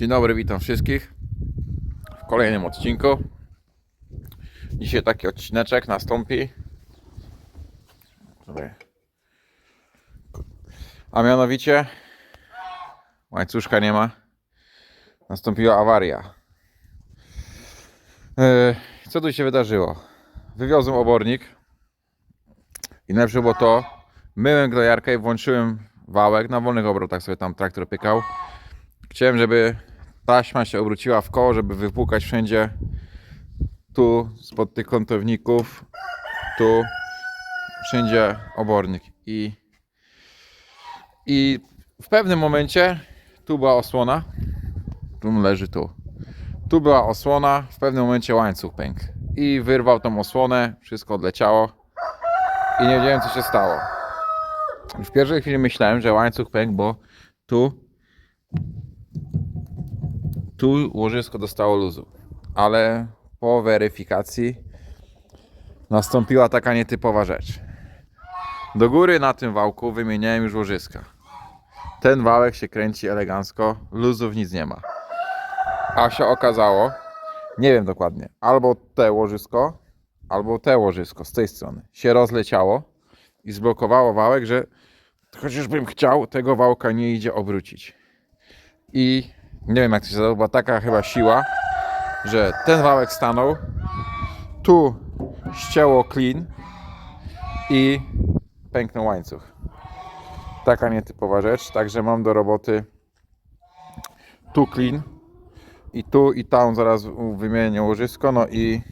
Dzień dobry, witam wszystkich w kolejnym odcinku. Dzisiaj taki odcineczek nastąpi. A mianowicie łańcuszka nie ma. Nastąpiła awaria. Yy, Co tu się wydarzyło? Wywiozłem obornik i najlepsze było to, myłem gnojarkę i włączyłem wałek, na wolnych obrotach sobie tam traktor pykał. Chciałem, żeby taśma się obróciła w koło, żeby wypłukać wszędzie. Tu spod tych kątowników, tu. Wszędzie obornik. I i w pewnym momencie tu była osłona, tu leży tu. Tu była osłona, w pewnym momencie łańcuch pękł. I wyrwał tą osłonę, wszystko odleciało. I nie wiedziałem co się stało. W pierwszej chwili myślałem, że łańcuch pękł, bo tu tu łożysko dostało luzu, ale po weryfikacji nastąpiła taka nietypowa rzecz. Do góry na tym wałku wymieniałem już łożyska. Ten wałek się kręci elegancko, luzów nic nie ma. A się okazało, nie wiem dokładnie, albo te łożysko, albo te łożysko z tej strony się rozleciało i zblokowało wałek, że chociażbym chciał, tego wałka nie idzie obrócić. I nie wiem jak to się stało, była taka chyba siła, że ten wałek stanął, tu ścięło klin i pęknął łańcuch. Taka nietypowa rzecz, także mam do roboty tu klin i tu i tam zaraz wymienię łożysko, no i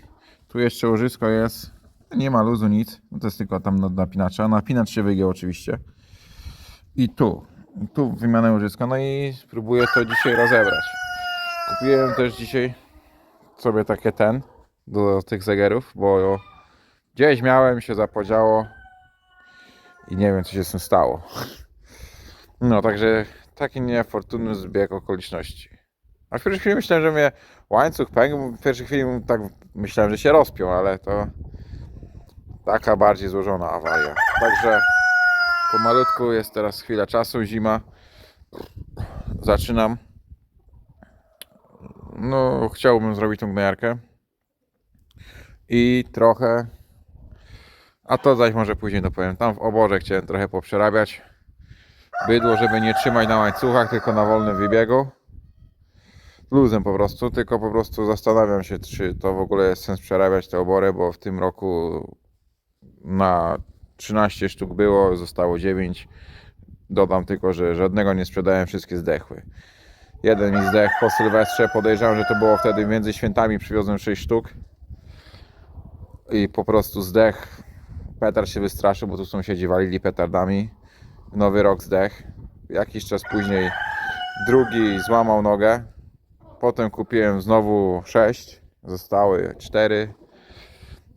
tu jeszcze łożysko jest, nie ma luzu nic, to jest tylko tam napinacza, napinacz się wygiął oczywiście. I tu, tu wymianę łożyska, no i spróbuję to dzisiaj rozebrać. Kupiłem też dzisiaj sobie takie ten do tych zegarów, bo gdzieś miałem się zapodziało i nie wiem co się z tym stało. No także taki niefortunny zbieg okoliczności. A w pierwszej chwili myślałem, że mnie łańcuch pękł, w pierwszej chwili tak myślałem, że się rozpiął, ale to taka bardziej złożona awaria. Także pomalutku jest teraz chwila czasu, zima. Zaczynam. No, chciałbym zrobić tą gnojarkę. I trochę. A to zaś może później dopowiem. Tam w oborze chciałem trochę poprzerabiać. Bydło, żeby nie trzymać na łańcuchach, tylko na wolnym wybiegu. Luzem po prostu, tylko po prostu zastanawiam się, czy to w ogóle jest sens przerabiać te obory, bo w tym roku na 13 sztuk było, zostało 9. Dodam tylko, że żadnego nie sprzedałem, wszystkie zdechły. Jeden mi zdechł po Sylwestrze, podejrzewam, że to było wtedy między świętami, przywiozłem 6 sztuk. I po prostu zdech. Petard się wystraszył, bo tu sąsiedzi walili petardami. Nowy rok zdech. Jakiś czas później drugi złamał nogę. Potem kupiłem znowu 6. Zostały 4.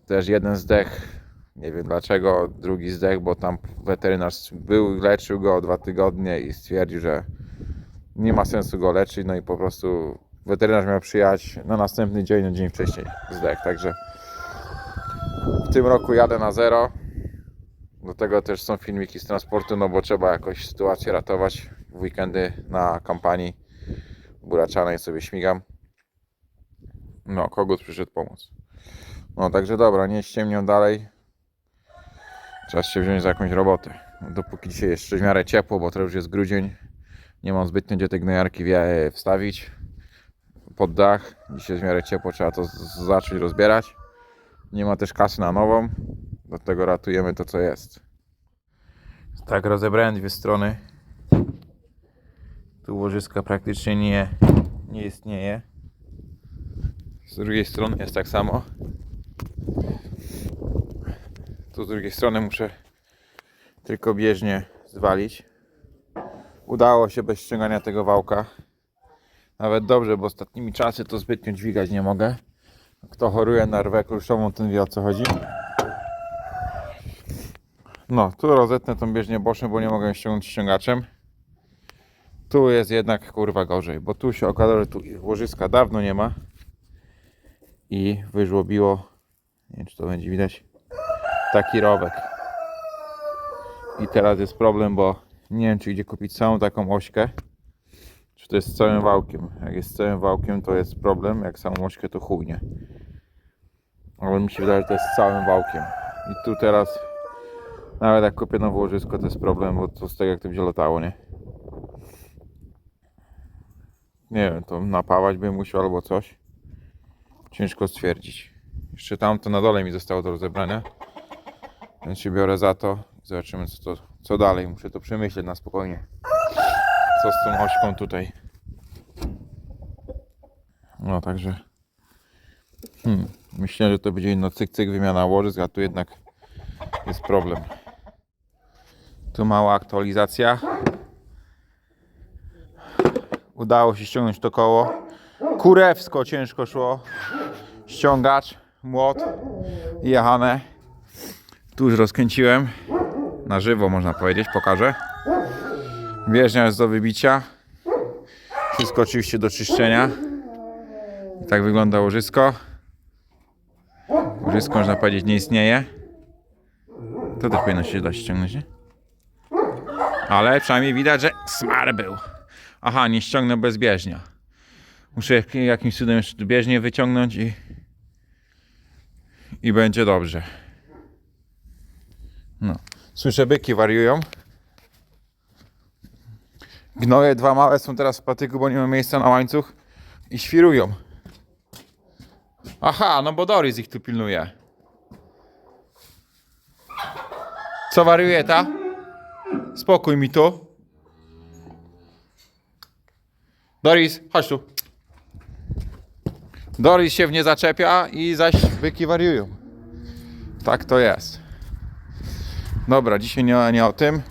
Też jeden zdech. Nie wiem dlaczego. Drugi zdech, bo tam weterynarz był, leczył go dwa tygodnie i stwierdził, że nie ma sensu go leczyć. No i po prostu weterynarz miał przyjechać na następny dzień, no dzień wcześniej zdech. Także w tym roku jadę na zero. Do tego też są filmiki z transportu, no bo trzeba jakoś sytuację ratować. W weekendy na kampanii buraczanej sobie śmigam. No, kogut przyszedł pomóc. No, także dobra, nie ściemnią dalej. Czas się wziąć za jakąś robotę. Dopóki dzisiaj jeszcze w miarę ciepło, bo to już jest grudzień. Nie mam zbytnio gdzie te gnojarki wie- wstawić pod dach. Dzisiaj jest w miarę ciepło, trzeba to zacząć rozbierać. Nie ma też kasy na nową. Do tego ratujemy to, co jest. Tak, rozebrałem dwie strony. Tu łożyska praktycznie nie, nie istnieje. Z drugiej strony jest tak samo. Tu z drugiej strony muszę tylko bieżnie zwalić. Udało się bez ściągania tego wałka. Nawet dobrze, bo ostatnimi czasy to zbytnio dźwigać nie mogę. Kto choruje na rwę kruszową, ten wie o co chodzi. No, tu rozetnę tą bieżnię boczem, bo nie mogę ściągnąć ściągaczem. Tu jest jednak kurwa gorzej, bo tu się okazało, że tu łożyska dawno nie ma. I wyżłobiło, nie wiem czy to będzie widać, taki rowek. I teraz jest problem, bo nie wiem czy idzie kupić całą taką ośkę, Czy to jest z całym wałkiem? Jak jest z całym wałkiem, to jest problem. Jak samą ośkę, to chuj nie. Ale mi się wydaje, że to jest z całym wałkiem. I tu teraz, nawet jak kupię nowe łożysko, to jest problem, bo to z tego jak to będzie latało, nie? Nie wiem, to napawać bym musiał albo coś. Ciężko stwierdzić. Jeszcze tamto na dole mi zostało do rozebrania. Więc się biorę za to. Zobaczymy co, to, co dalej. Muszę to przemyśleć na spokojnie. Co z tą ośką tutaj. No także. Hmm. Myślę, że to będzie inno cyk cyk wymiana łożysk, a tu jednak jest problem. Tu mała aktualizacja. Udało się ściągnąć to koło. Kurewsko ciężko szło. Ściągacz, młot jechane. Tu już rozkręciłem. Na żywo można powiedzieć, pokażę. Bieżnia jest do wybicia. Wszystko oczywiście do czyszczenia. I tak wygląda łożysko. Łożysko można powiedzieć nie istnieje. To też powinno się dać ściągnąć, nie? Ale przynajmniej widać, że smar był. Aha, nie ściągnę bez bieżnia. Muszę jak- jakimś cudem jeszcze bieżnię wyciągnąć i i będzie dobrze. No. Słyszę byki wariują. Gnoje dwa małe są teraz w patyku, bo nie ma miejsca na łańcuch i świrują. Aha, no bo Doris ich tu pilnuje. Co wariuje ta? Spokój mi tu. Doris, chodź tu. Doris się w nie zaczepia i zaś byki wariują. Tak to jest. Dobra, dzisiaj nie, nie o tym.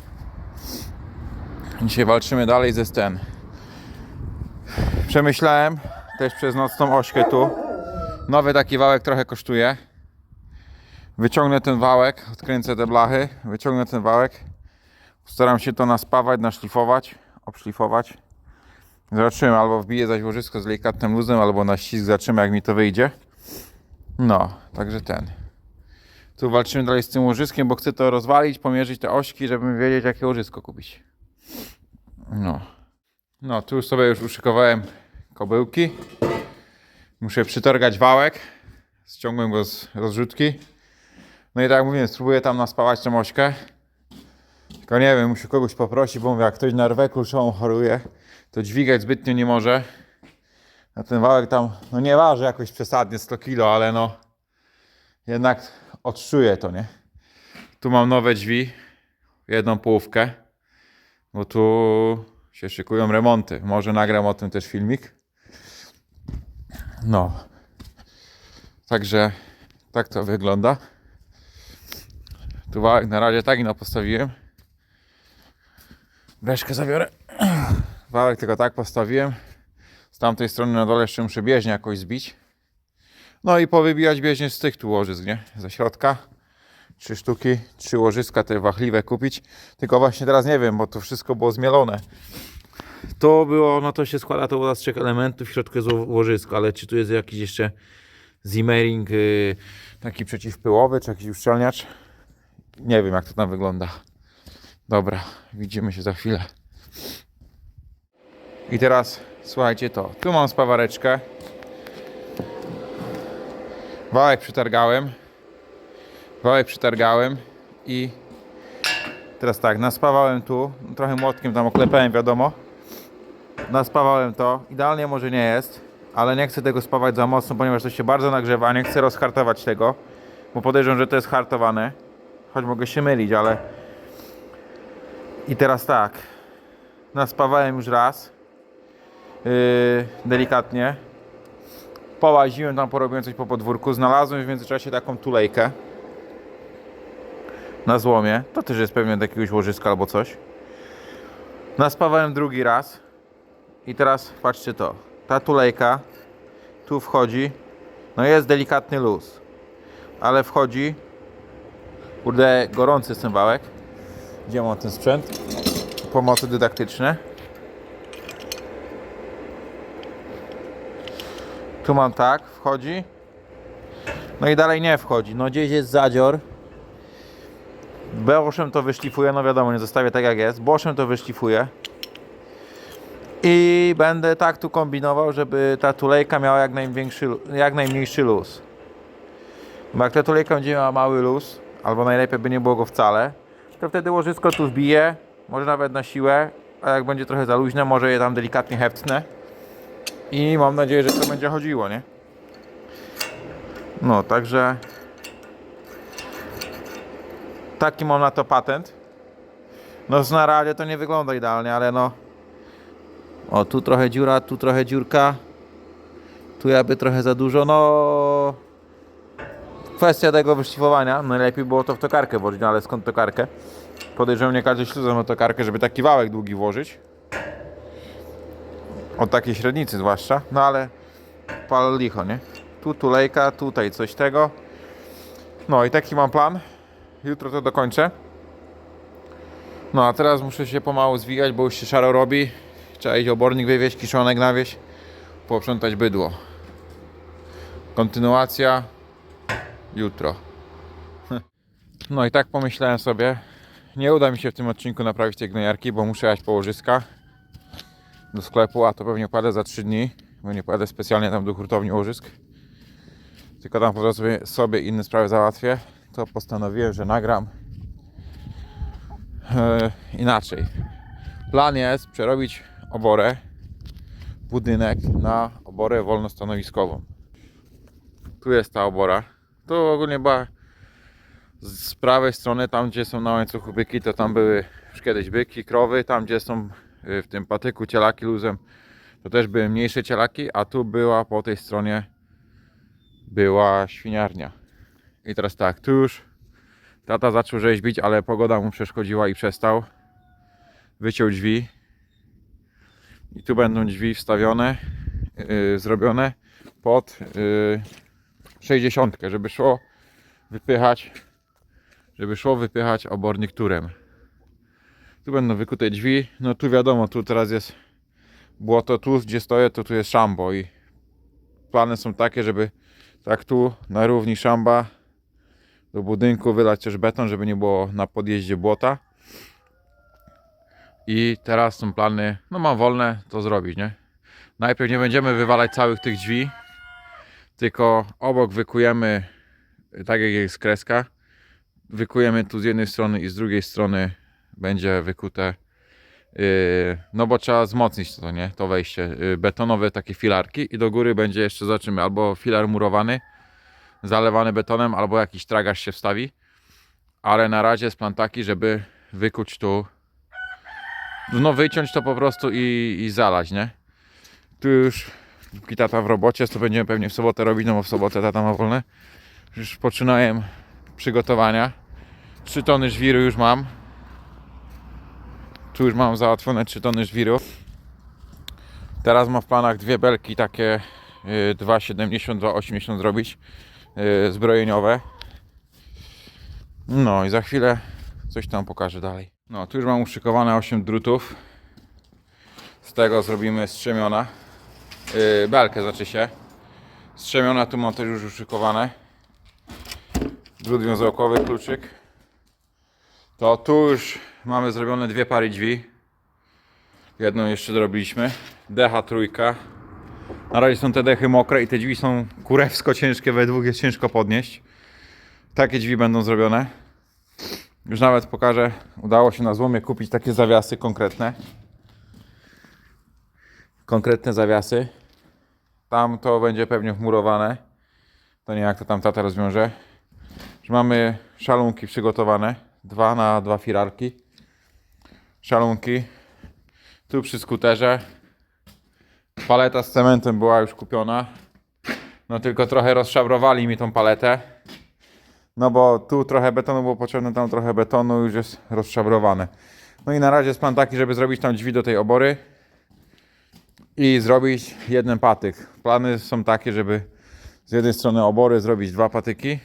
Dzisiaj walczymy dalej ze Sten. Przemyślałem też przez nocną ośkę tu. Nowy taki wałek trochę kosztuje. Wyciągnę ten wałek, odkręcę te blachy, wyciągnę ten wałek. Staram się to naspawać, naszlifować, obszlifować. Zobaczymy, albo wbiję zaś łożysko z delikatnym luzem, albo na ścisk, zobaczymy jak mi to wyjdzie. No, także ten. Tu walczymy dalej z tym łożyskiem, bo chcę to rozwalić, pomierzyć te ośki, żeby wiedzieć jakie łożysko kupić. No. No, tu sobie już uszykowałem kobyłki. Muszę przytorgać wałek. Ściągłem go z rozrzutki. No i tak jak mówiłem, spróbuję tam naspawać tą ośkę. Tylko nie wiem, muszę kogoś poprosić, bo mówię, jak ktoś na rwę kluczową choruje, to dźwigać zbytnio nie może. A ten wałek tam, no nie waży jakoś przesadnie 100 kg, ale no jednak odczuję to, nie? Tu mam nowe drzwi, jedną połówkę, bo tu się szykują remonty. Może nagram o tym też filmik. No. Także tak to wygląda. Tu na razie tak no postawiłem. Breszkę zabiorę. Wałek tylko tak postawiłem. Z tamtej strony na dole jeszcze muszę bieżnię jakoś zbić. No i powybijać bieżnię z tych tu łożysk, nie? Ze środka. Trzy sztuki, trzy łożyska te wachliwe kupić. Tylko właśnie teraz nie wiem, bo to wszystko było zmielone. To było, no to się składa to było z trzech elementów, w środku jest ło- łożysko, ale czy tu jest jakiś jeszcze zimmering yy, taki przeciwpyłowy, czy jakiś uszczelniacz? Nie wiem jak to tam wygląda. Dobra, widzimy się za chwilę. I teraz słuchajcie to. Tu mam spawareczkę. Wałek przytargałem. Wałek przytargałem i teraz tak, naspawałem tu, trochę młotkiem tam oklepałem, wiadomo. Naspawałem to. Idealnie może nie jest, ale nie chcę tego spawać za mocno, ponieważ to się bardzo nagrzewa. Nie chcę rozhartować tego, bo podejrzewam, że to jest hartowane. Choć mogę się mylić, ale i teraz tak. Naspawałem już raz. Yy, delikatnie. Połaziłem tam, porobiłem coś po podwórku. Znalazłem w międzyczasie taką tulejkę. Na złomie. To też jest pewnie od jakiegoś łożyska albo coś. Naspawałem drugi raz. I teraz patrzcie to. Ta tulejka tu wchodzi. No jest delikatny luz. Ale wchodzi. Kurde, gorący wałek. Gdzie mam ten sprzęt? Pomocy dydaktyczne. Tu mam tak, wchodzi. No i dalej nie wchodzi. No gdzieś jest zadzior. Boszem to wyszlifuję, no wiadomo, nie zostawię tak jak jest. Boszem to wyszlifuję. I będę tak tu kombinował, żeby ta tulejka miała jak, największy, jak najmniejszy luz. Bo jak ta tulejka będzie miała mały luz, albo najlepiej by nie było go wcale, to wtedy łożysko tu wbije, może nawet na siłę, a jak będzie trochę za luźne, może je tam delikatnie hepcnę. I mam nadzieję, że to będzie chodziło, nie? No, także taki mam na to patent. No na razie to nie wygląda idealnie, ale no o tu trochę dziura, tu trochę dziurka tu jakby trochę za dużo, no kwestia tego wyszlifowania, najlepiej było to w tokarkę włożyć, no ale skąd tokarkę? Podejrzewam nie każdy śluzem ma tokarkę, żeby taki wałek długi włożyć od takiej średnicy zwłaszcza, no ale pal licho, nie? Tu tulejka, tutaj coś tego. No i taki mam plan. Jutro to dokończę. No a teraz muszę się pomału zwijać, bo już się szaro robi. Trzeba iść obornik wywieźć, kiszonek nawieźć, poprzątać bydło. Kontynuacja jutro. No i tak pomyślałem sobie, nie uda mi się w tym odcinku naprawić tej gnojarki, bo muszę jechać po łożyska do sklepu, a to pewnie pojadę za 3 dni, bo nie pojadę specjalnie tam do hurtowni łożysk. Tylko tam po prostu sobie, inne sprawy załatwię. To postanowiłem, że nagram e, inaczej. Plan jest przerobić oborę, budynek na oborę wolnostanowiskową. Tu jest ta obora. Tu ogólnie była z prawej strony, tam gdzie są na łańcuchu byki, to tam były już kiedyś byki, krowy, tam gdzie są w tym patyku cielaki luzem, to też były mniejsze cielaki, a tu była po tej stronie była świniarnia. I teraz tak, tu już tata zaczął rzeźbić, ale pogoda mu przeszkodziła i przestał. Wyciął drzwi. I tu będą drzwi wstawione, yy, zrobione pod yy, 60, żeby szło wypychać, żeby szło wypychać obornik turem. Tu będą wykute drzwi. No tu wiadomo, tu teraz jest błoto, tu gdzie stoję, to tu jest szambo i plany są takie, żeby tak tu na równi szamba do budynku wylać też beton, żeby nie było na podjeździe błota. I teraz są plany, no mam wolne to zrobić, nie? Najpierw nie będziemy wywalać całych tych drzwi, tylko obok wykujemy, tak jak jest kreska, wykujemy tu z jednej strony i z drugiej strony będzie wykute Yy, no bo trzeba wzmocnić to, nie? To wejście. Yy, betonowe takie filarki i do góry będzie jeszcze zobaczymy albo filar murowany, zalewany betonem, albo jakiś tragarz się wstawi. Ale na razie jest plan taki, żeby wykuć tu, no wyciąć to po prostu i, i zalać, nie? Tu już póki tata w robocie, to będziemy pewnie w sobotę robić, no bo w sobotę tata ma wolne. Już poczynałem przygotowania. 3 tony żwiru już mam. Tu już mam załatwione 3 tony żwiru. Teraz mam w planach dwie belki takie y, 2,70, 2,80 zrobić y, zbrojeniowe. No i za chwilę coś tam pokażę dalej. No tu już mam uszykowane 8 drutów. Z tego zrobimy strzemiona. Yy, belkę znaczy się. Strzemiona tu mam też już uszykowane. Drut wiązałkowy, kluczyk. To tu już mamy zrobione dwie pary drzwi. Jedną jeszcze zrobiliśmy. Decha trójka. Na razie są te dechy mokre i te drzwi są kurewsko ciężkie, we dwóch jest ciężko podnieść. Takie drzwi będą zrobione. Już nawet pokażę, udało się na złomie kupić takie zawiasy konkretne. Konkretne zawiasy. Tam to będzie pewnie wmurowane. To nie jak to tam tata rozwiąże. Że mamy szalunki przygotowane. Dwa na dwa firarki. Szalunki. Tu przy skuterze. Paleta z cementem była już kupiona. No tylko trochę rozszabrowali mi tą paletę. No bo tu trochę betonu było potrzebne, tam trochę betonu już jest rozszabrowane. No i na razie jest plan taki, żeby zrobić tam drzwi do tej obory i zrobić jeden patyk. Plany są takie, żeby z jednej strony obory zrobić dwa patyki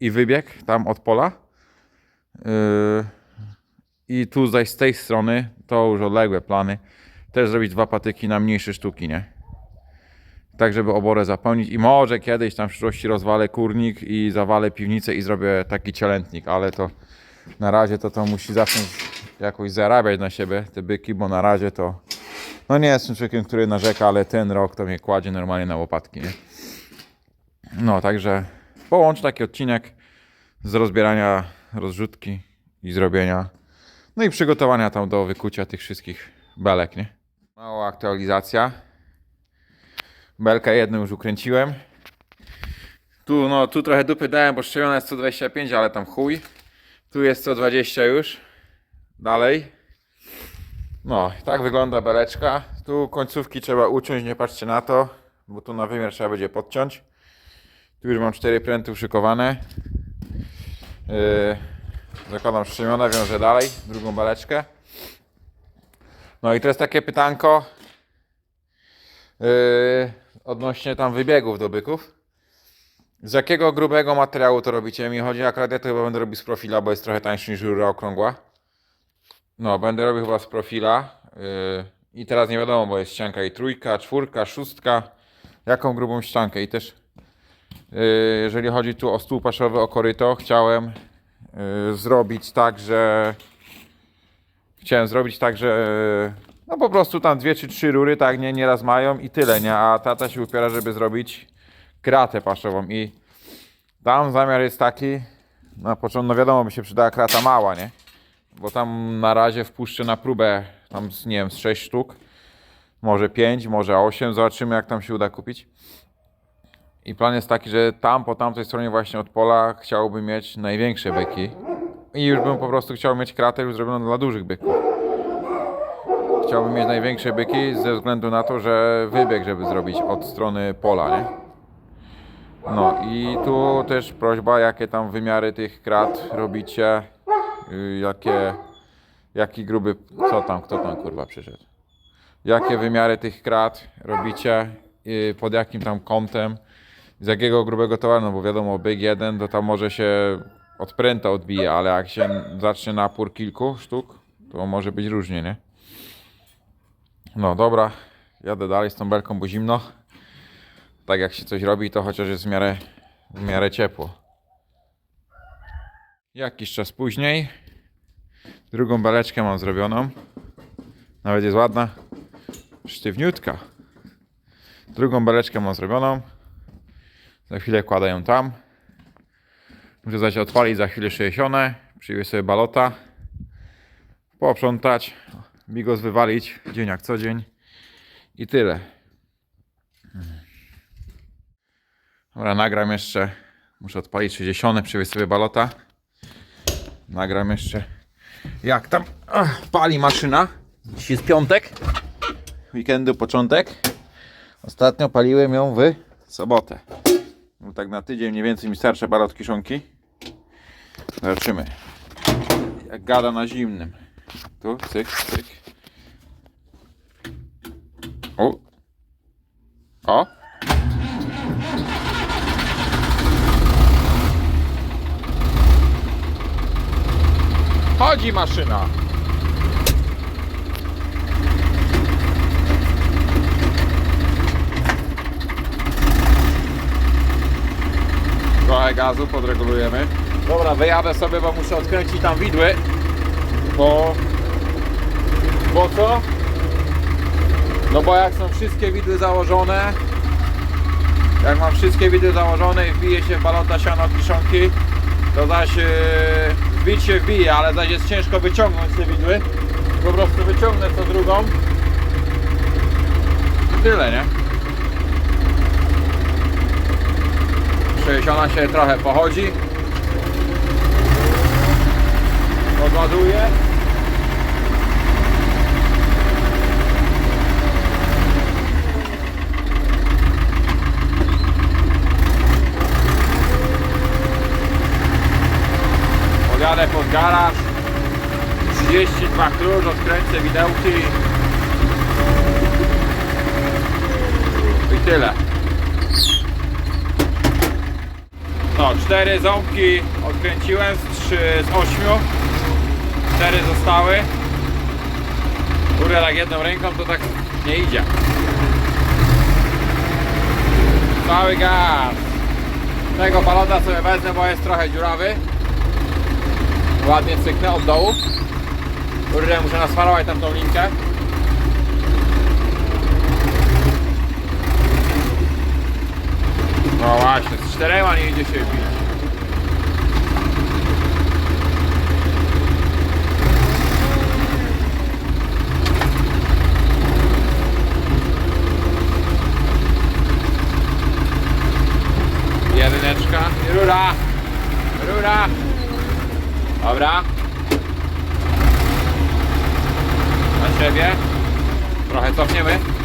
i wybieg tam od pola. Yy, I tu zaś z tej strony, to już odległe plany, też zrobić dwa patyki na mniejsze sztuki, nie? tak żeby oborę zapełnić i może kiedyś tam w przyszłości rozwalę kurnik i zawalę piwnicę i zrobię taki cielętnik, ale to na razie to to musi zacząć jakoś zarabiać na siebie te byki, bo na razie to No nie jestem człowiekiem, który narzeka, ale ten rok to mnie kładzie normalnie na łopatki, nie? No, także połącz taki odcinek z rozbierania rozrzutki i zrobienia, no i przygotowania tam do wykucia tych wszystkich belek, nie? Mała aktualizacja. Belkę jedną już ukręciłem. Tu, no, tu trochę dupy dałem, bo szczeliona jest 125, ale tam chuj. Tu jest 120 już. Dalej. No, tak wygląda beleczka. Tu końcówki trzeba uciąć, nie patrzcie na to, bo tu na wymiar trzeba będzie podciąć. Tu już mam cztery pręty uszykowane. Yy, zakładam szczemiona, wiążę dalej, drugą beleczkę. No i teraz takie pytanko yy, odnośnie tam wybiegów do byków. Z jakiego grubego materiału to robicie? Mi chodzi akurat ja to chyba będę robił z profila, bo jest trochę tańszy niż rura okrągła. No, będę robił chyba z profila. Yy, I teraz nie wiadomo, bo jest ścianka i trójka, czwórka, szóstka. Jaką grubą ściankę? I też yy, jeżeli chodzi tu o stół paszowy, o koryto, chciałem zrobić tak, że chciałem zrobić tak, że no po prostu tam dwie czy trzy rury, tak nie, nieraz mają i tyle, nie? A tata się upiera, żeby zrobić kratę paszową i tam zamiar jest taki, na początku, no wiadomo, by się przydała krata mała, nie? Bo tam na razie wpuszczę na próbę, tam z, nie wiem, z 6 sztuk, może 5, może 8, zobaczymy jak tam się uda kupić. I plan jest taki, że tam, po tamtej stronie właśnie od pola chciałbym mieć największe byki. I już bym po prostu chciał mieć kratę już zrobioną dla dużych byków. Chciałbym mieć największe byki ze względu na to, że wybieg, żeby zrobić od strony pola, nie? No i tu też prośba, jakie tam wymiary tych krat robicie, y, jakie, jaki gruby, co tam, kto tam kurwa przyszedł. Jakie wymiary tych krat robicie, y, pod jakim tam kątem, z jakiego grubego towaru, no bo wiadomo, byk jeden, to tam może się od pręta odbije, ale jak się zacznie napór kilku sztuk, to może być różnie, nie? No dobra, jadę dalej z tą belką, bo zimno tak jak się coś robi, to chociaż jest w miarę, w miarę ciepło. Jakiś czas później drugą beleczkę mam zrobioną. Nawet jest ładna, sztywniutka. Drugą beleczkę mam zrobioną. Za chwilę kładę ją tam. Muszę zaś odpalić za chwilę 60. Przyjdę sobie balota. Poprzątać. Bigos wywalić. Dzień jak co dzień. I tyle. Dobra, nagram jeszcze. Muszę odpalić 60, przywieźć sobie balota. Nagram jeszcze. Jak tam ach, pali maszyna. Dziś jest piątek. Weekendu początek. Ostatnio paliłem ją w sobotę. Bo tak na tydzień mniej więcej mi starsze balot kiszonki. Zobaczymy. Jak gada na zimnym. Tu, cyk, cyk. O. O. Chodzi maszyna. Trochę gazu podregulujemy. Dobra, wyjadę sobie, bo muszę odkręcić tam widły. Bo... Bo co? No bo jak są wszystkie widły założone, jak mam wszystkie widły założone i wbije się w balota siano kiszonki, to zaś yy, wbić się wbije, ale zaś jest ciężko wyciągnąć te widły. Po prostu wyciągnę co drugą. I tyle, nie? 60 się trochę pochodzi. Odładuje. Podjadę pod garaż 32 klucz, odkręcę widełki i tyle Cztery ząbki odkręciłem z, 3, z 8. Cztery zostały. Kurde, tak jedną ręką to tak nie idzie. Cały gaz. Tego balona sobie wezmę, bo jest trochę dziurawy. Ładnie cyknę od dołu. Kurde, muszę nasmarować tam tą linkę. No właśnie, czterema nie idzie się bić. Jedyneczka. Rura. Rura. Dobra. Na siebie. Trochę cofniemy.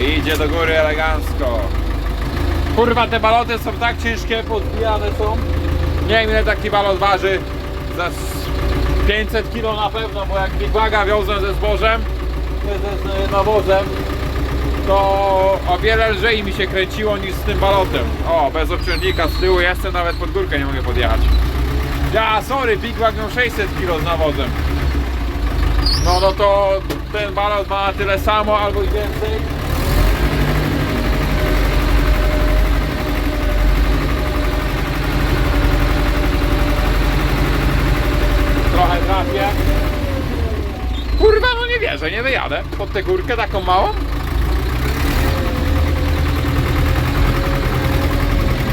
Idzie do góry elegancko. Kurwa, te baloty są tak ciężkie, podbijane są. Nie wiem ile taki balot waży. Za s- 500 kg na pewno, bo jak Big Baga wiozłem ze zbożem, ze, nawozem, to o wiele lżej mi się kręciło niż z tym balotem. O, bez obciążnika z tyłu, jestem nawet pod górkę nie mogę podjechać. Ja, sorry, Big Bag miał 600 kg z nawozem. No, no to ten balot ma tyle samo albo i więcej. Trochę trafię. Kurwa, no nie wierzę, nie wyjadę pod tę górkę taką małą.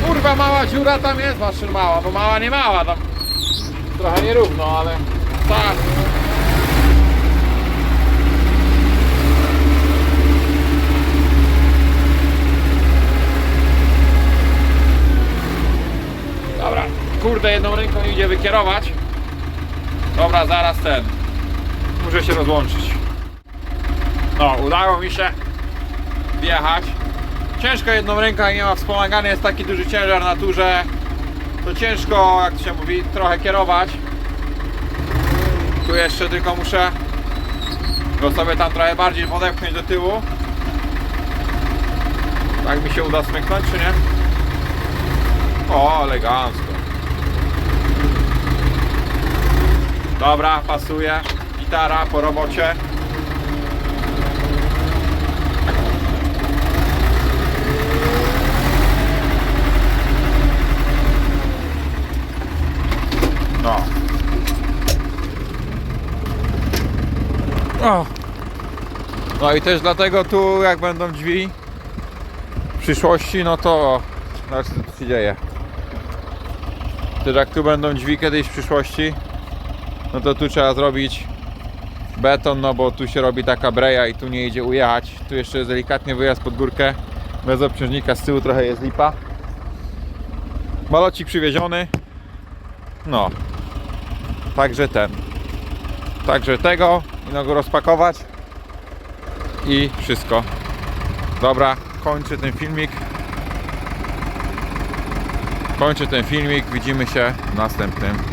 Kurwa, mała dziura tam jest, znaczy mała, bo mała nie mała, tam trochę nierówno, ale tak. Dobra, kurde, jedną ręką idzie wykierować. Dobra, zaraz ten. Muszę się rozłączyć. No, udało mi się wjechać. Ciężko jedną ręką, nie ma wspomagania, jest taki duży ciężar na turze. To ciężko, jak to się mówi, trochę kierować. Tu jeszcze tylko muszę go sobie tam trochę bardziej podepchnąć do tyłu. Tak mi się uda smyknąć, czy nie? O, elegancko. Dobra, pasuje. Gitara po robocie. No. O. No i też dlatego tu jak będą drzwi w przyszłości, no to zobaczcie co tu się dzieje. Też jak tu będą drzwi kiedyś w przyszłości, no to tu trzeba zrobić beton, no bo tu się robi taka breja i tu nie idzie ujechać. Tu jeszcze jest delikatnie wyjazd pod górkę, bez obciążnika, z tyłu trochę jest lipa. Balocik przywieziony. No. Także ten. Także tego, no go rozpakować i wszystko. Dobra, kończę ten filmik. Kończę ten filmik, widzimy się w następnym